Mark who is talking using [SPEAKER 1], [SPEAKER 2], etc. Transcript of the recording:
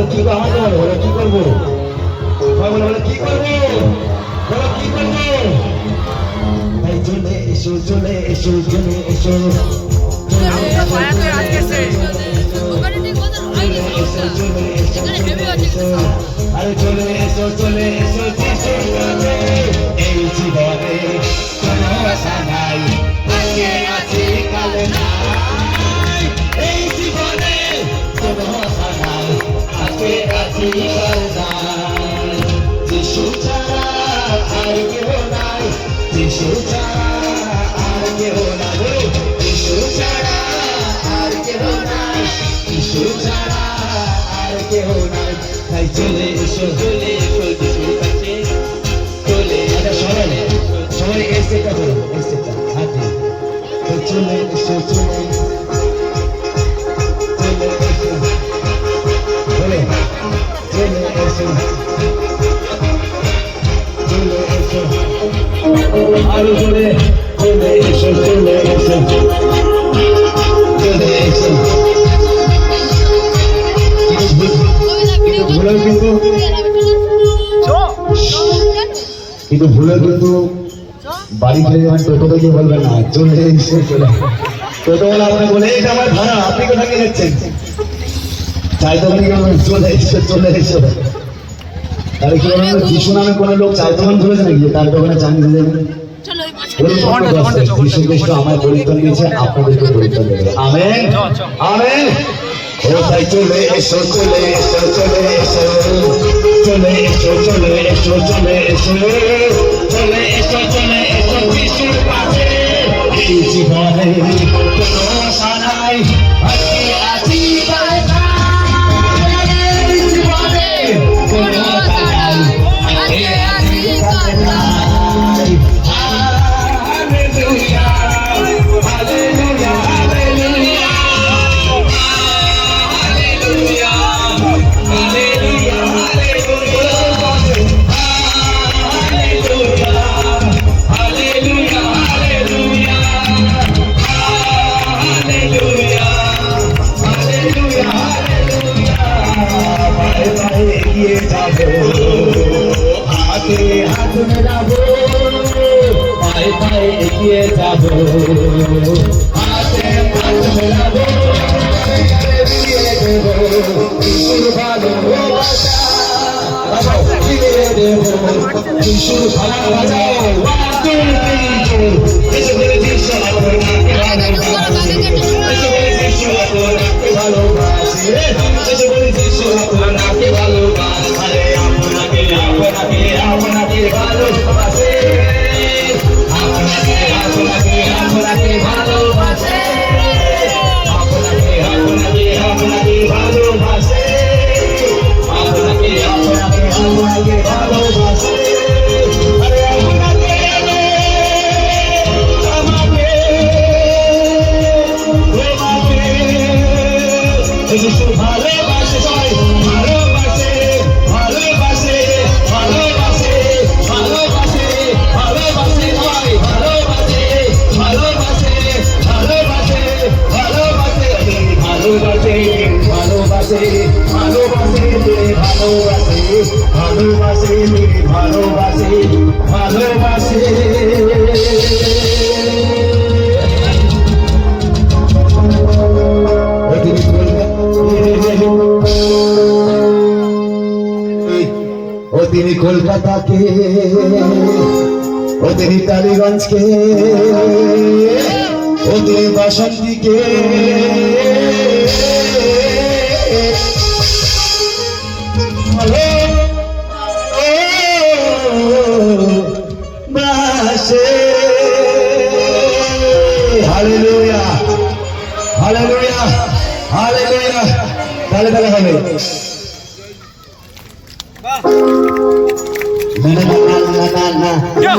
[SPEAKER 1] বলো কি আমাকে বলো বলো কি করব? সবাই বলো বলো কি করব? বলো কি করব? তাই চলে এসো চলে এসো চলে এসো। আরে এসো এসো। তাই চলে এসো চলে এসো যিশুর কাছে চলে আচ্ছা সবাই সবাই করো এই স্টেপটা হাতে চলে এসো চলে আরও জোরে চলে এসো চলে এসো। চলে এসো। কিন্তু কিন্তু ভুলে কিন্তু বাড়ি ফিরে যখন টোটো থেকে বলবেন না। চলে এসে, চলে টোটোওয়ালা আপনি বলে এটা আমার ভাড়া, আপনি কোথা থেকে যাচ্ছেন চাই দোকানে চলে এসো চলে এসো। তাহলে কি বলবেন যিশু নামে কোনো লোক চায় দোকান খুলেছে নাকি? তার দোকানে
[SPEAKER 2] ওই
[SPEAKER 1] সম্পর্ক আছে। যিশু খ্রিস্ট আমার পরিত্রাণ দিয়েছে আপনাদেরকে পরিত্রাণ দেবে। আমেন? আমেন? ও তাই চলে এসো চলে এসো চলে এসো। চলে এসো চলে এসো চলে এসো। চলে এসো চলে এসো যিশুর কাছে। এই জীবনে কোনো হাত মেলাবো, পায়ে পায়ে এগিয়ে যাব, হাতে হাত মেলাবো, ফিরিয়ে যিশু ভালোবাসে সবাই, ভালোবাসে, ভালোবাসে, ভালোবাসে, ভালোবাসে, ভালোবাসে ভালোবাসে, ভালোবাসে, ভালোবাসে, ভালোবাসে, তিনি কলকাতাকে ও তিনি টালিগঞ্জকে ও তিনি বাসন্তীকে তাহলে তাহলে হবে। Yeah.